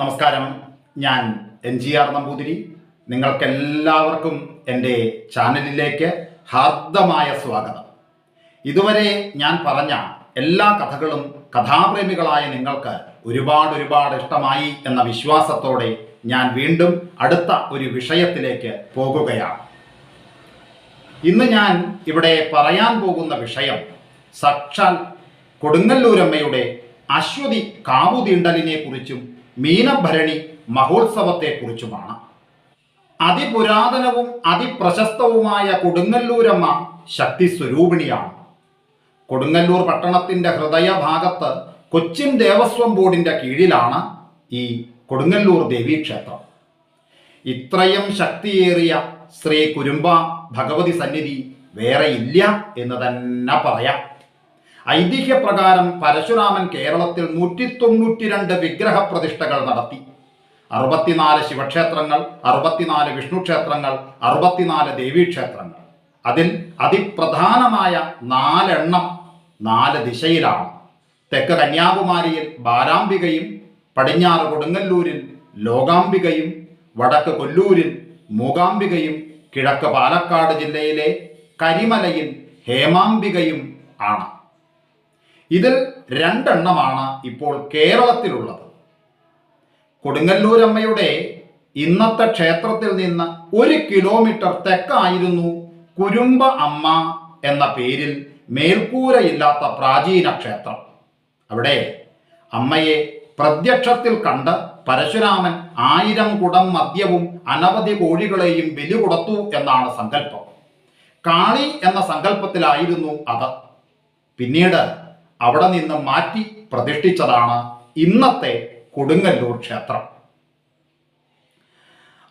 നമസ്കാരം. ഞാൻ N G R Namboothiri. നിങ്ങൾക്കെല്ലാവർക്കും എന്റെ ചാനലിലേക്ക് ഹാർദമായ സ്വാഗതം. ഇതുവരെ ഞാൻ പറഞ്ഞ എല്ലാ കഥകളും കഥാപ്രേമികളായ നിങ്ങൾക്ക് ഒരുപാട് ഒരുപാട് ഇഷ്ടമായി എന്ന വിശ്വാസത്തോടെ ഞാൻ വീണ്ടും അടുത്ത ഒരു വിഷയത്തിലേക്ക് പോകുകയാണ്. ഇന്ന് ഞാൻ ഇവിടെ പറയാൻ പോകുന്ന വിഷയം സക്ഷാൽ കൊടുങ്ങല്ലൂരമ്മയുടെ അശ്വതി കാവുതീണ്ടലിനെ കുറിച്ചും മീനഭരണി മഹോത്സവത്തെക്കുറിച്ചുമാണ്. അതിപുരാതനവും അതിപ്രശസ്തവുമായ കൊടുങ്ങല്ലൂരമ്മ ശക്തി സ്വരൂപിണിയാണ് കൊടുങ്ങല്ലൂർ പട്ടണത്തിന്റെ ഹൃദയഭാഗത്ത് കൊച്ചിൻ ദേവസ്വം ബോർഡിന്റെ കീഴിലാണ് ഈ കൊടുങ്ങല്ലൂർ ദേവീക്ഷേത്രം. ഇത്രയും ശക്തിയേറിയ ശ്രീ കുരുമ്പ ഭഗവതി സന്നിധി വേറെ ഇല്ല എന്ന് തന്നെ പറയാം. ഐതിഹ്യപ്രകാരം പരശുരാമൻ കേരളത്തിൽ നൂറ്റി തൊണ്ണൂറ്റിരണ്ട് വിഗ്രഹ പ്രതിഷ്ഠകൾ നടത്തി. അറുപത്തിനാല് ശിവക്ഷേത്രങ്ങൾ അറുപത്തിനാല് വിഷ്ണുക്ഷേത്രങ്ങൾ അറുപത്തിനാല് ദേവീക്ഷേത്രങ്ങൾ. അതിൽ അതിപ്രധാനമായ നാലെണ്ണം നാല് ദിശയിലാണ്. തെക്ക് കന്യാകുമാരിയിൽ ബാലാംബികയും പടിഞ്ഞാറ് കൊടുങ്ങല്ലൂരിൽ ലോകാംബികയും വടക്ക് കൊല്ലൂരിൽ മൂകാംബികയും കിഴക്ക് പാലക്കാട് ജില്ലയിലെ കരിമലയിൽ ഹേമാംബികയും ആണ്. ഇതിൽ രണ്ടെണ്ണമാണ് ഇപ്പോൾ കേരളത്തിലുള്ളത്. കൊടുങ്ങല്ലൂരമ്മയുടെ ഇന്നത്തെ ക്ഷേത്രത്തിൽ നിന്ന് ഒരു കിലോമീറ്റർ തെക്കായിരുന്നു കുരുമ്പ അമ്മ എന്ന പേരിൽ മേൽക്കൂരയില്ലാത്ത പ്രാചീന ക്ഷേത്രം. അവിടെ അമ്മയെ പ്രത്യക്ഷത്തിൽ കണ്ട് പരശുരാമൻ ആയിരം കുടം മദ്യവും അനവധി കോഴികളെയും ബലി കൊടുത്തു എന്നാണ് സങ്കല്പം. കാളി എന്ന സങ്കല്പത്തിലായിരുന്നു അത്. പിന്നീട് അവിടെ നിന്ന് മാറ്റി പ്രതിഷ്ഠിച്ചതാണ് ഇന്നത്തെ കൊടുങ്ങല്ലൂർ ക്ഷേത്രം.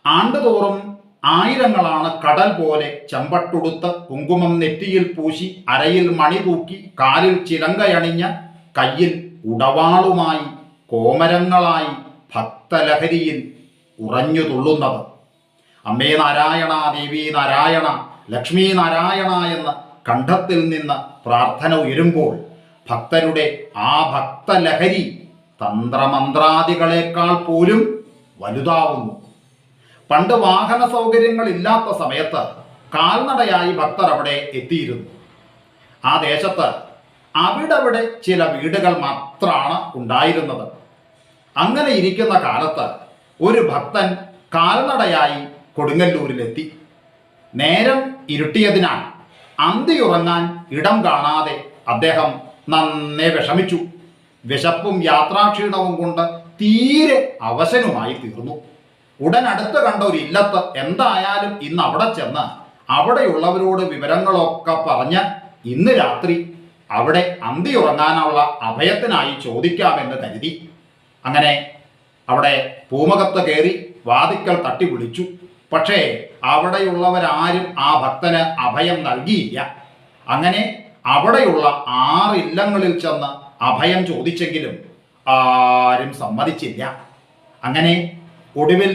ആണ്ടുതോറും ആയിരങ്ങളാണ് കടൽ പോലെ ചെമ്പട്ടുടുത്ത് കുങ്കുമം നെറ്റിയിൽ പൂശി അരയിൽ മണി തൂക്കി കാലിൽ ചിലങ്കയണിഞ്ഞ് കയ്യിൽ ഉടവാളുമായി കോമരങ്ങളായി ഭക്തലഹരിയിൽ ഉറഞ്ഞു തുള്ളുന്നത്. അമ്മേ നാരായണ ദേവി നാരായണ ലക്ഷ്മി നാരായണ എന്ന് കണ്ഠത്തിൽ നിന്ന് പ്രാർത്ഥന ഉയരുമ്പോൾ ഭക്തരുടെ ആ ഭക്തലഹരി തന്ത്രമന്ത്രാദികളെക്കാൾ പോലും വലുതാവുന്നു. പണ്ട് വാഹന സൗകര്യങ്ങൾ ഇല്ലാത്ത സമയത്ത് കാൽനടയായി ഭക്തർ അവിടെ എത്തിയിരുന്നു. ആ ദേശത്ത് അവിടവിടെ ചില വീടുകൾ മാത്രമാണ് ഉണ്ടായിരുന്നത്. അങ്ങനെ ഇരിക്കുന്ന കാലത്ത് ഒരു ഭക്തൻ കാൽനടയായി കൊടുങ്ങല്ലൂരിലെത്തി. നേരം ഇരുട്ടിയതിനാൽ അന്തിയുറങ്ങാൻ ഇടം കാണാതെ അദ്ദേഹം നന്നേ വിഷമിച്ചു. വിശപ്പും യാത്രാക്ഷീണവും കൊണ്ട് തീരെ അവശനുമായി തീർന്നു. ഉടൻ അടുത്ത് കണ്ട ഒരു ഇല്ലത്ത് എന്തായാലും ഇന്ന് അവിടെ ചെന്ന് അവിടെയുള്ളവരോട് വിവരങ്ങളൊക്കെ പറഞ്ഞ് ഇന്ന് രാത്രി അവിടെ അന്തി ഉറങ്ങാനുള്ള അഭയത്തിനായി ചോദിക്കാമെന്ന് കരുതി. അങ്ങനെ അവിടെ പൂമകത്ത് കയറി വാതിക്കൽ തട്ടി വിളിച്ചു. പക്ഷേ അവിടെയുള്ളവരാരും ആ ഭക്തന് അഭയം നൽകിയില്ല. അങ്ങനെ അവിടെയുള്ള ആറ് ഇല്ലങ്ങളിൽ ചെന്ന് അഭയം ചോദിച്ചെങ്കിലും ആരും സമ്മതിച്ചില്ല. അങ്ങനെ ഒടുവിൽ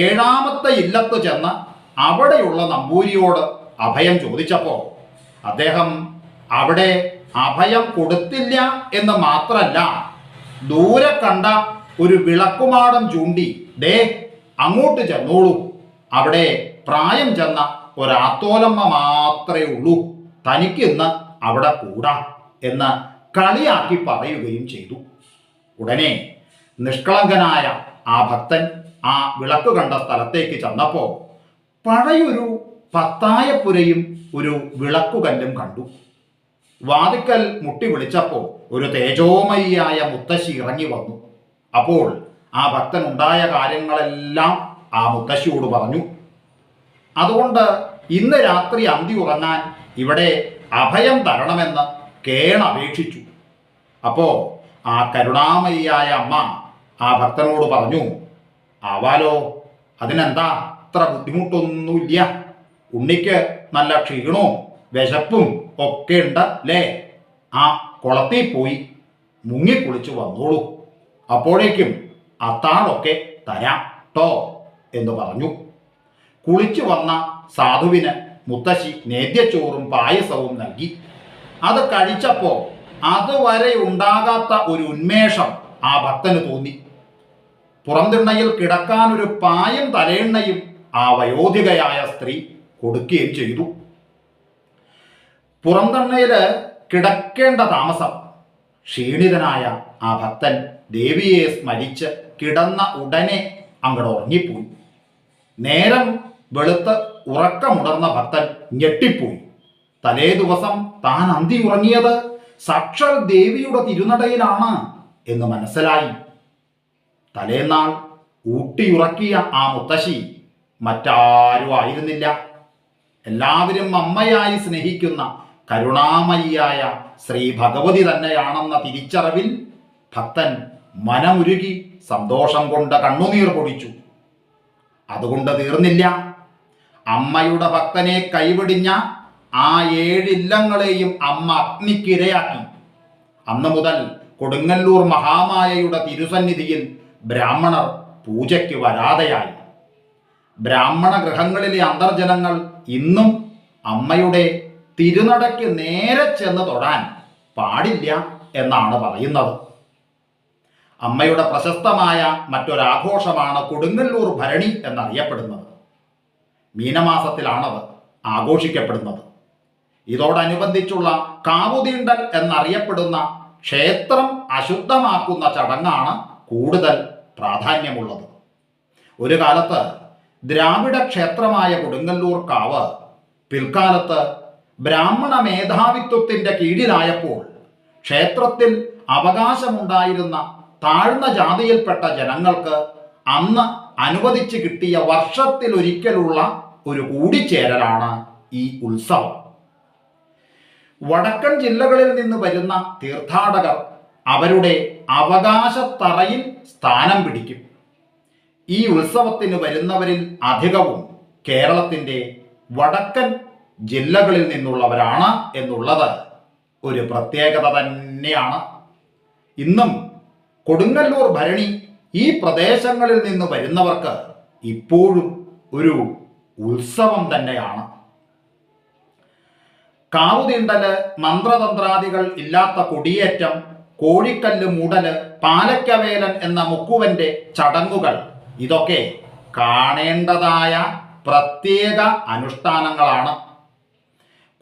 ഏഴാമത്തെ ഇല്ലത്ത് ചെന്ന് അവിടെയുള്ള നമ്പൂരിയോട് അഭയം ചോദിച്ചപ്പോൾ അദ്ദേഹം അവിടെ അഭയം കൊടുത്തില്ല എന്ന് മാത്രല്ല ദൂരെ കണ്ട ഒരു വിളക്കുമാടം ചൂണ്ടി ദേ അങ്ങോട്ട് ചെന്നോളൂ. അവിടെ പ്രായം ചെന്ന ഒരാത്തോലമ്മ മാത്രമേ ഉള്ളൂ. തനിക്ക് ഇന്ന് അവിടെ കൂടാം എന്ന് കളിയാക്കി പറയുകയും ചെയ്തു. ഉടനെ നിഷ്കളങ്കനായ ആ ഭക്തൻ ആ വിളക്ക് കണ്ട സ്ഥലത്തേക്ക് ചെന്നപ്പോ പഴയൊരു പത്തായപ്പുരയും ഒരു വിളക്കുകല്ലും കണ്ടു. വാതിക്കൽ മുട്ടി വിളിച്ചപ്പോൾ ഒരു തേജോമയിയായ മുത്തശ്ശി ഇറങ്ങി വന്നു. അപ്പോൾ ആ ഭക്തൻ ഉണ്ടായ കാര്യങ്ങളെല്ലാം ആ മുത്തശ്ശിയോട് പറഞ്ഞു. അതുകൊണ്ട് ഇന്ന് രാത്രി അന്തി ഉറങ്ങാൻ ഇവിടെ അഭയം തരണമെന്ന് കേണപേക്ഷിച്ചു അപ്പോ ആ കരുണാമയിയായ അമ്മ ആ ഭക്തനോട് പറഞ്ഞു ആവാലോ അതിനെന്താ അത്ര ബുദ്ധിമുട്ടൊന്നുമില്ല. ഉണ്ണിക്ക് നല്ല ക്ഷീണവും വിശപ്പും ഒക്കെ ഉണ്ട് അല്ലേ? ആ കുളത്തിൽ പോയി മുങ്ങിക്കുളിച്ച് വന്നോളൂ. അപ്പോഴേക്കും അത്താഴൊക്കെ തരാം ട്ടോ എന്ന് പറഞ്ഞു. കുളിച്ചു വന്ന സാധുവിന് മുത്തശ്ശി നേദ്യച്ചോറും പായസവും നൽകി. അത് കഴിച്ചപ്പോൾ അതുവരെ ഉണ്ടാകാത്ത ഒരു ഉന്മേഷം ആ ഭക്തന് തോന്നി. പുറംതിണ്ണയിൽ കിടക്കാൻ ഒരു പായം തലയെണ്ണയും ആ വയോധികയായ സ്ത്രീ കൊടുക്കുകയും ചെയ്തു. പുറംതണ്ണയിൽ കിടക്കേണ്ട താമസം ക്ഷീണിതനായ ആ ഭക്തൻ ദേവിയെ സ്മരിച്ച് കിടന്ന ഉടനെ അങ്ങോട്ട് ഉറങ്ങിപ്പോയി. നേരം വെളുത്ത് ഉറക്കമുണർന്ന ഭക്തൻ ഞെട്ടിപ്പോയി. തലേ ദിവസം താൻ അന്തി ഉറങ്ങിയത് സാക്ഷാൽ ദേവിയുടെ തിരുനടയിലാണ് എന്ന് മനസ്സിലായി. തലേന്നാൾ ഊട്ടിയുറക്കിയ ആ മുത്തശ്ശി മറ്റാരും ആയിരുന്നില്ല. എല്ലാവരും അമ്മയായി സ്നേഹിക്കുന്ന കരുണാമയിയായ ശ്രീ ഭഗവതി തന്നെയാണെന്ന തിരിച്ചറിവിൽ ഭക്തൻ മനമുരുകി സന്തോഷം കൊണ്ട് കണ്ണുനീർ പൊടിച്ചു. അതുകൊണ്ട് തീർന്നില്ല. അമ്മയുടെ ഭക്തനെ കൈവിടിഞ്ഞ ആ ഏഴില്ലങ്ങളെയും അമ്മ അഗ്നിക്കിരയാക്കി. അന്ന് മുതൽ കൊടുങ്ങല്ലൂർ മഹാമായയുടെ തിരുസന്നിധിയിൽ ബ്രാഹ്മണർ പൂജയ്ക്ക് വരാതെയായി. ബ്രാഹ്മണ ഗൃഹങ്ങളിലെ അന്തർജനങ്ങൾ ഇന്നും അമ്മയുടെ തിരുനടയ്ക്ക് നേരെ ചെന്ന് തൊടാൻ പാടില്ല എന്നാണ് പറയുന്നത്. അമ്മയുടെ പ്രശസ്തമായ മറ്റൊരാഘോഷമാണ് കൊടുങ്ങല്ലൂർ ഭരണി എന്നറിയപ്പെടുന്നത്. മീനമാസത്തിലാണത് ആഘോഷിക്കപ്പെടുന്നത്. ഇതോടനുബന്ധിച്ചുള്ള കാവുതീണ്ടൽ എന്നറിയപ്പെടുന്ന ക്ഷേത്രം അശുദ്ധമാക്കുന്ന ചടങ്ങാണ് കൂടുതൽ പ്രാധാന്യമുള്ളത്. ഒരു കാലത്ത് ദ്രാവിഡ ക്ഷേത്രമായ കൊടുങ്ങല്ലൂർ കാവ് പിൽക്കാലത്ത് ബ്രാഹ്മണ മേധാവിത്വത്തിന്റെ കീഴിലായപ്പോൾ ക്ഷേത്രത്തിൽ അവകാശമുണ്ടായിരുന്ന താഴ്ന്ന ജാതിയിൽപ്പെട്ട ജനങ്ങൾക്ക് അന്ന് അനുവദിച്ച് കിട്ടിയ വർഷത്തിൽ ഒരിക്കലുള്ള ഒരു കൂടിച്ചേരലാണ് ഈ ഉത്സവം. വടക്കൻ ജില്ലകളിൽ നിന്ന് വരുന്ന തീർത്ഥാടകർ അവരുടെ അവകാശത്തറയിൽ സ്ഥാനം പിടിക്കും. ഈ ഉത്സവത്തിന് വരുന്നവരിൽ അധികവും കേരളത്തിന്റെ വടക്കൻ ജില്ലകളിൽ നിന്നുള്ളവരാണ് എന്നുള്ളത് ഒരു പ്രത്യേകത തന്നെയാണ്. ഇന്നും കൊടുങ്ങല്ലൂർ ഭരണി ഈ പ്രദേശങ്ങളിൽ നിന്ന് വരുന്നവർക്ക് ഇപ്പോഴും ഒരു ഉത്സവം തന്നെയാണ്. കാവുതീണ്ടൽ മന്ത്രതന്ത്രാദികൾ ഇല്ലാത്ത കൊടിയേറ്റം കോഴിക്കല്ല് മൂടൽ പാലക്കവേലൻ എന്ന മുക്കുവന്റെ ചടങ്ങുകൾ ഇതൊക്കെ കാണേണ്ടതായ പ്രത്യേക അനുഷ്ഠാനങ്ങളാണ്.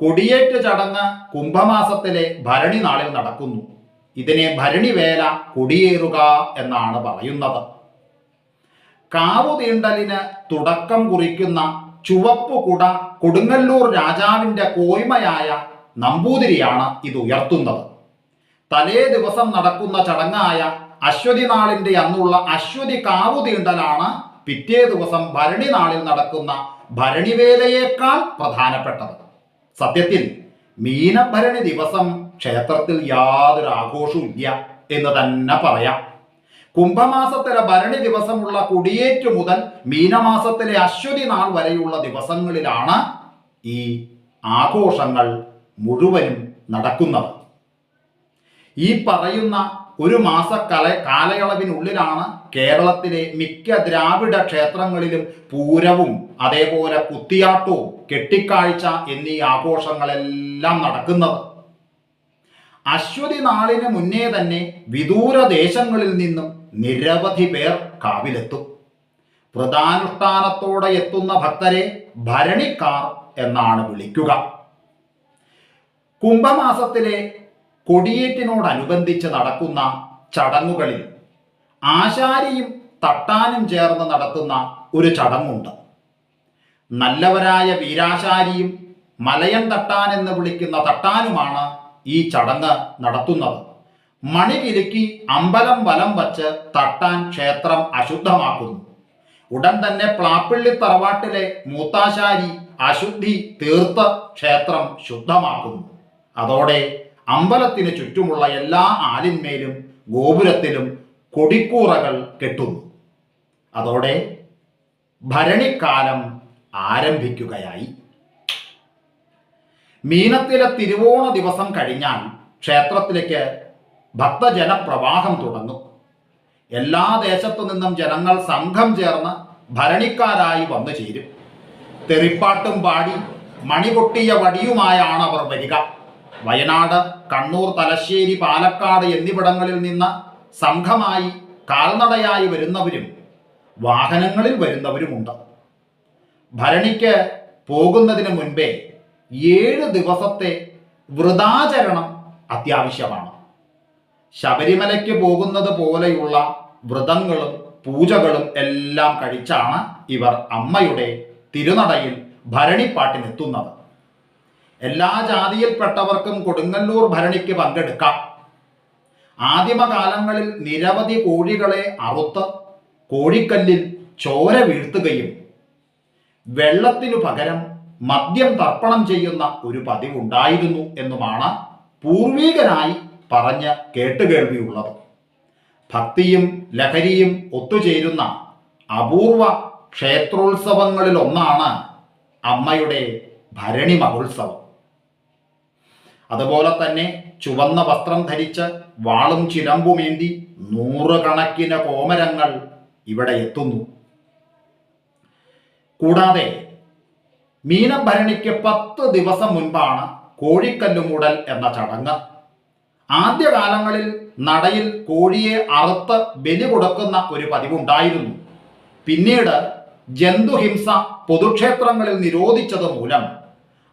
കൊടിയേറ്റ് ചടങ്ങ് കുംഭമാസത്തിലെ ഭരണി നാളിൽ നടക്കുന്നു. ഇതിനെ ഭരണിവേല കൊടിയേറുക എന്നാണ് പറയുന്നത്. കാവു തീണ്ടലിന് തുടക്കം കുറിക്കുന്ന ചുവപ്പ് കുട കൊടുങ്ങല്ലൂർ രാജാവിന്റെ കോയ്മയായ നമ്പൂതിരിയാണ് ഇത് ഉയർത്തുന്നത്. തലേ ദിവസം നടക്കുന്ന ചടങ്ങായ അശ്വതി നാളിന്റെ അന്നുള്ള അശ്വതി കാവു തീണ്ടലാണ് പിറ്റേ ദിവസം ഭരണി നാളിൽ നടക്കുന്ന ഭരണിവേലയേക്കാൾ പ്രധാനപ്പെട്ടത്. സത്യത്തിൽ മീനഭരണി ദിവസം ക്ഷേത്രത്തിൽ യാതൊരു ആഘോഷവും ഇല്ല എന്ന് തന്നെ പറയാം. കുംഭമാസത്തിലെ ഭരണി ദിവസമുള്ള കുടിയേറ്റു മുതൽ മീനമാസത്തിലെ അശ്വതി നാൾ വരെയുള്ള ദിവസങ്ങളിലാണ് ഈ ആഘോഷങ്ങൾ മുഴുവനും നടക്കുന്നത്. ഈ പറയുന്ന ഒരു മാസ കല കാലയളവിനുള്ളിലാണ് കേരളത്തിലെ മിക്ക ദ്രാവിഡ ക്ഷേത്രങ്ങളിലും പൂരവും അതേപോലെ കുത്തിയാട്ടവും കെട്ടിക്കാഴ്ച എന്നീ ആഘോഷങ്ങളെല്ലാം നടക്കുന്നത്. അശ്വതി നാളിന് മുന്നേ തന്നെ വിദൂര ദേശങ്ങളിൽ നിന്നും നിരവധി പേർ കാവിലെത്തും. വ്രതാനുഷ്ഠാനത്തോടെ എത്തുന്ന ഭക്തരെ ഭരണിക്കാർ എന്നാണ് വിളിക്കുക. കുംഭമാസത്തിലെ കൊടിയേറ്റിനോടനുബന്ധിച്ച് നടക്കുന്ന ചടങ്ങുകളിൽ ആശാരിയും തട്ടാനും ചേർന്ന് നടത്തുന്ന ഒരു ചടങ്ങുണ്ട്. നല്ലവരായ വീരാശാരിയും മലയൻ തട്ടാൻ എന്ന് വിളിക്കുന്ന തട്ടാനുമാണ് ഈ ചടങ്ങ് നടത്തുന്നത്. മണി കിലുക്കി അമ്പലം വലം വച്ച് തട്ടാൻ ക്ഷേത്രം അശുദ്ധമാക്കുന്നു. ഉടൻ തന്നെ പ്ലാപ്പിള്ളി തറവാട്ടിലെ മൂത്താശാരി അശുദ്ധി തീർത്ത് ക്ഷേത്രം ശുദ്ധമാക്കുന്നു. അതോടെ അമ്പലത്തിന് ചുറ്റുമുള്ള എല്ലാ ആലിന്മേലും ഗോപുരത്തിലും കൊടിക്കൂറകൾ കെട്ടുന്നു. അതോടെ ഭരണിക്കാലം ആരംഭിക്കുകയായി. മീനത്തിലെ തിരുവോണ ദിവസം കഴിഞ്ഞാൽ ക്ഷേത്രത്തിലേക്ക് ഭക്തജനപ്രവാഹം തുടങ്ങും. എല്ലാ ദേശത്തു നിന്നും ജനങ്ങൾ സംഘം ചേർന്ന് ഭരണിക്കാരായി വന്നു ചേരും. തെറിപ്പാട്ടും പാടി മണിപൊട്ടിയ വടിയുമായാണ് അവർ വരിക. വയനാട് കണ്ണൂർ തലശ്ശേരി പാലക്കാട് എന്നിവിടങ്ങളിൽ നിന്ന് സംഘമായി കാൽനടയായി വരുന്നവരും വാഹനങ്ങളിൽ വരുന്നവരുമുണ്ട്. ഭരണിക്ക് പോകുന്നതിന് മുൻപേ ഏഴ് ദിവസത്തെ വ്രതാചരണം അത്യാവശ്യമാണ്. ശബരിമലയ്ക്ക് പോകുന്നത് പോലെയുള്ള വ്രതങ്ങളും പൂജകളും എല്ലാം കഴിച്ചാണ് ഇവർ അമ്മയുടെ തിരുനടയിൽ ഭരണിപ്പാട്ടിനെത്തുന്നത്. എല്ലാ ജാതിയിൽപ്പെട്ടവർക്കും കൊടുങ്ങല്ലൂർ ഭരണിക്ക് പങ്കെടുക്കാം. ആദിമകാലങ്ങളിൽ നിരവധി കോഴികളെ അറുത്ത് കോഴിക്കല്ലിൽ ചോര വീഴ്ത്തുകയും വെള്ളത്തിനു പകരം മദ്യം തർപ്പണം ചെയ്യുന്ന ഒരു പതിവുണ്ടായിരുന്നു എന്നുമാണ് പൂർവീകനായി പറഞ്ഞ് കേട്ടുകേൾവിയുള്ളത്. ഭക്തിയും ലഹരിയും ഒത്തുചേരുന്ന അപൂർവ ക്ഷേത്രോത്സവങ്ങളിലൊന്നാണ് അമ്മയുടെ ഭരണി മഹോത്സവം. അതുപോലെ തന്നെ ചുവന്ന വസ്ത്രം ധരിച്ച് വാളും ചിലമ്പുമേന്തി നൂറുകണക്കിന് കോമരങ്ങൾ ഇവിടെ എത്തുന്നു. കൂടാതെ മീനഭരണിക്ക് പത്ത് ദിവസം മുൻപാണ് കോഴിക്കല്ലുമൂടൽ എന്ന ചടങ്ങ്. ആദ്യകാലങ്ങളിൽ നടയിൽ കോഴിയെ അറുത്ത് ബലി കൊടുക്കുന്ന ഒരു പതിവുണ്ടായിരുന്നു. പിന്നീട് ജന്തുഹിംസ പൊതുക്ഷേത്രങ്ങളിൽ നിരോധിച്ചത് മൂലം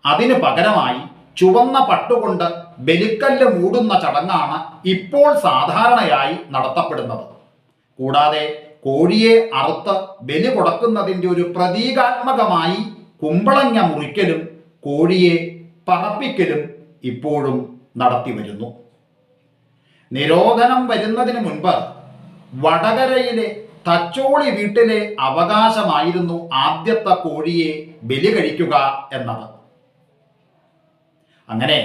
അതിന് പകരമായി ചുവന്ന പട്ടുകൊണ്ട് ബലിക്കല്ല് മൂടുന്ന ചടങ്ങാണ് ഇപ്പോൾ സാധാരണയായി നടത്തപ്പെടുന്നത്. കൂടാതെ കോഴിയെ അറുത്ത് ബലി കൊടുക്കുന്നതിന്റെ ഒരു പ്രതീകാത്മകമായി കുമ്പളങ്ങ മുറിക്കലും കോഴിയെ പറപ്പിക്കലും ഇപ്പോഴും നടത്തി വരുന്നു. നിരോധനം വരുന്നതിന് മുൻപ് വടകരയിലെ തച്ചോളി വീട്ടിലെ അവകാശമായിരുന്നു ആദ്യത്തെ കോഴിയെ ബലി കഴിക്കുക എന്നത്. അങ്ങനെ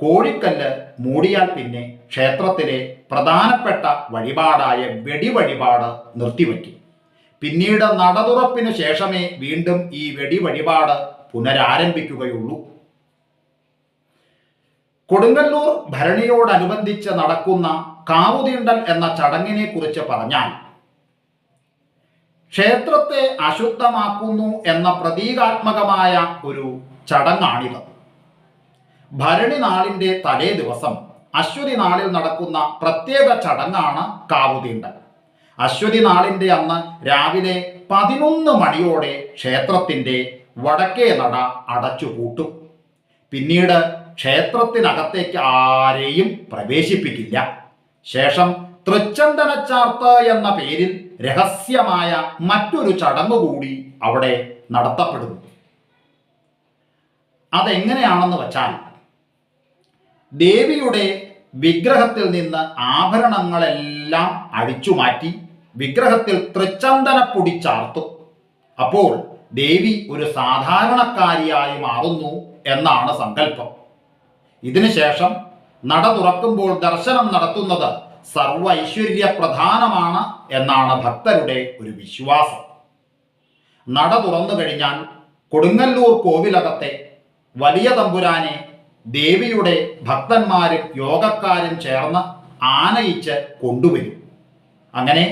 കോഴിക്കല്ല് മൂടിയാൽ പിന്നെ ക്ഷേത്രത്തിലെ പ്രധാനപ്പെട്ട വഴിപാടായ വെടിവഴിപാട് നിർത്തിവയ്ക്കും പിന്നീട് നടതുറപ്പിനു ശേഷമേ വീണ്ടും ഈ വെടി വഴിപാട് പുനരാരംഭിക്കുകയുള്ളൂ. കൊടുങ്ങല്ലൂർ ഭരണിയോടനുബന്ധിച്ച് നടക്കുന്ന കാവുതീണ്ടൽ എന്ന ചടങ്ങിനെ കുറിച്ച് പറഞ്ഞാൽ ക്ഷേത്രത്തെ അശുദ്ധമാക്കുന്നു എന്ന പ്രതീകാത്മകമായ ഒരു ചടങ്ങാണിത്. ഭരണി നാളിന്റെ തലേ ദിവസം അശ്വതി നാളിൽ നടക്കുന്ന പ്രത്യേക ചടങ്ങാണ് കാവുതീണ്ടൽ. അശ്വതി നാളിന്റെ അന്ന് രാവിലെ പതിനൊന്ന് മണിയോടെ ക്ഷേത്രത്തിന്റെ വടക്കേ നട അടച്ചുപൂട്ടും. പിന്നീട് ക്ഷേത്രത്തിനകത്തേക്ക് ആരെയും പ്രവേശിപ്പിക്കില്ല. ശേഷം തൃച്ചന്ദനച്ചാർത്ത് എന്ന പേരിൽ രഹസ്യമായ മറ്റൊരു ചടങ്ങ് കൂടി അവിടെ നടത്തപ്പെടുന്നു. അതെങ്ങനെയാണെന്ന് വച്ചാൽ ദേവിയുടെ വിഗ്രഹത്തിൽ നിന്ന് ആഭരണങ്ങളെല്ലാം അഴിച്ചു മാറ്റി വിഗ്രഹത്തിൽ തൃച്ചന്ദനപ്പൊടി ചാർത്തു. അപ്പോൾ ദേവി ഒരു സാധാരണക്കാരിയായി മാറുന്നു എന്നാണ് സങ്കല്പം. ഇതിനുശേഷം നട തുറക്കുമ്പോൾ ദർശനം നടത്തുന്നത് സർവ ഐശ്വര്യ പ്രധാനമാണ് എന്നാണ് ഭക്തരുടെ ഒരു വിശ്വാസം. നട തുറന്നു കഴിഞ്ഞാൽ കൊടുങ്ങല്ലൂർ കോവിലകത്തെ വലിയ തമ്പുരാനെ ദേവിയുടെ ഭക്തന്മാരും യോഗക്കാരും ചേർന്ന് ആനയിച്ച് കൊണ്ടുവരും. അങ്ങനെ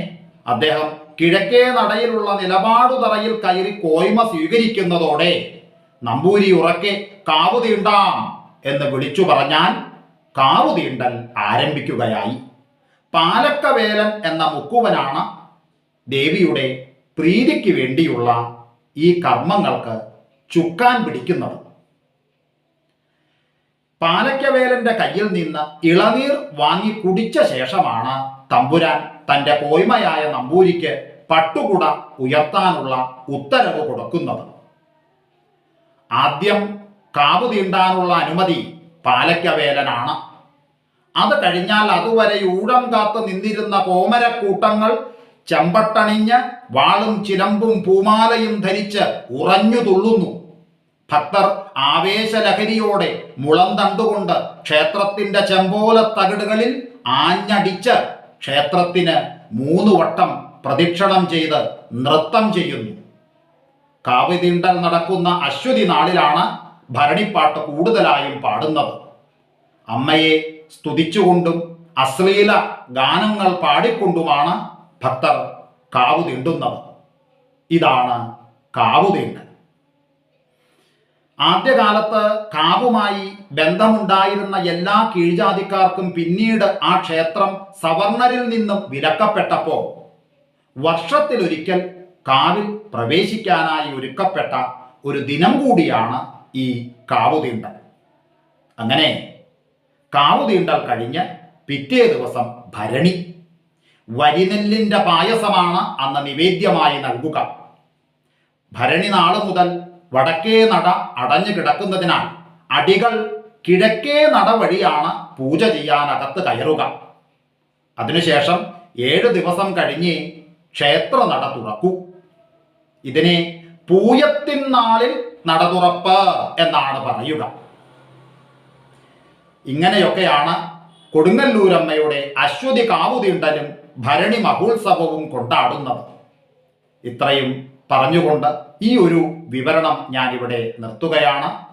അദ്ദേഹം കിഴക്കേ നടയിലുള്ള നിലപാടുതറയിൽ കയറി കോയ്മ സ്വീകരിക്കുന്നതോടെ നമ്പൂരി ഉറക്കെ കാവു തീണ്ടാം എന്ന് വിളിച്ചു പറഞ്ഞാൽ കാവു തീണ്ടൽ ആരംഭിക്കുകയായി. പാലക്കവേലൻ എന്ന മുക്കുവനാണ് ദേവിയുടെ പ്രീതിക്ക് വേണ്ടിയുള്ള ഈ കർമ്മങ്ങൾക്ക് ചുക്കാൻ പിടിക്കുന്നത്. പാലക്കവേലന്റെ കയ്യിൽ നിന്ന് ഇളനീർ വാങ്ങി കുടിച്ച ശേഷമാണ് തമ്പുരാൻ തന്റെ പോയ്മയായ നമ്പൂരിക്ക് പട്ടുകുട ഉയർത്താനുള്ള ഉത്തരവ് കൊടുക്കുന്നത്. ആദ്യം കാവ് തീണ്ടാനുള്ള അനുമതി പാലക്കവേലനാണ്. അത് കഴിഞ്ഞാൽ അതുവരെ ഊടം കാത്തു നിന്നിരുന്ന കോമരക്കൂട്ടങ്ങൾ ചെമ്പട്ടണിഞ്ഞ് വാളും ചിലമ്പും പൂമാലയും ധരിച്ച് ഉറഞ്ഞു തുള്ളുന്നു. ഭക്തർ ആവേശലഹരിയോടെ മുളം തണ്ടുകൊണ്ട് ക്ഷേത്രത്തിന്റെ ചെമ്പോല തകിടുകളിൽ ആഞ്ഞടിച്ച് ക്ഷേത്രത്തിന് മൂന്ന് വട്ടം പ്രദക്ഷിണം ചെയ്ത് നൃത്തം ചെയ്യുന്നു. കാവിതിണ്ടൽ നടക്കുന്ന അശ്വതി നാളിലാണ് ഭരണിപ്പാട്ട് കൂടുതലായും പാടുന്നത്. അമ്മയെ സ്തുതിച്ചുകൊണ്ടും അശ്ലീല ഗാനങ്ങൾ പാടിക്കൊണ്ടുമാണ് ഭക്തർ കാവുതിണ്ടുന്നത് ഇതാണ് കാവു തീണ്ടൽ ആദ്യകാലത്ത് കാവുമായി ബന്ധമുണ്ടായിരുന്ന എല്ലാ കീഴ്ജാതിക്കാർക്കും പിന്നീട് ആ ക്ഷേത്രം സവർണരിൽ നിന്നും വിലക്കപ്പെട്ടപ്പോൾ വർഷത്തിലൊരിക്കൽ കാവിൽ പ്രവേശിക്കാനായി ഒരുക്കപ്പെട്ട ഒരു ദിനം കൂടിയാണ് ഈ കാവുതീണ്ടൽ. അങ്ങനെ കാവുതീണ്ടൽ കഴിഞ്ഞ് പിറ്റേ ദിവസം ഭരണി വരിനെല്ലിന്റെ പായസമാണ് അന്ന് നിവേദ്യമായി നൽകുക. ഭരണി നാൾ മുതൽ വടക്കേ നട അടഞ്ഞു കിടക്കുന്നതിനാൽ അടികൾ കിഴക്കേ നട വഴിയാണ് പൂജ ചെയ്യാനകത്ത് കയറുക. അതിനുശേഷം ഏഴ് ദിവസം കഴിഞ്ഞ് ക്ഷേത്ര നട തുറക്കൂ. ഇതിനെ പൂയത്തിൻ നാളിൽ നട തുറപ്പ് എന്നാണ് പറയുക. ഇങ്ങനെയൊക്കെയാണ് കൊടുങ്ങല്ലൂരമ്മയുടെ അശ്വതി കാവുതീണ്ടലും ഭരണി മഹോത്സവവും കൊണ്ടാടുന്നത്. ഇത്രയും പറഞ്ഞുകൊണ്ട് ഈ ഒരു വിവരണം ഞാനിവിടെ നിർത്തുകയാണ്.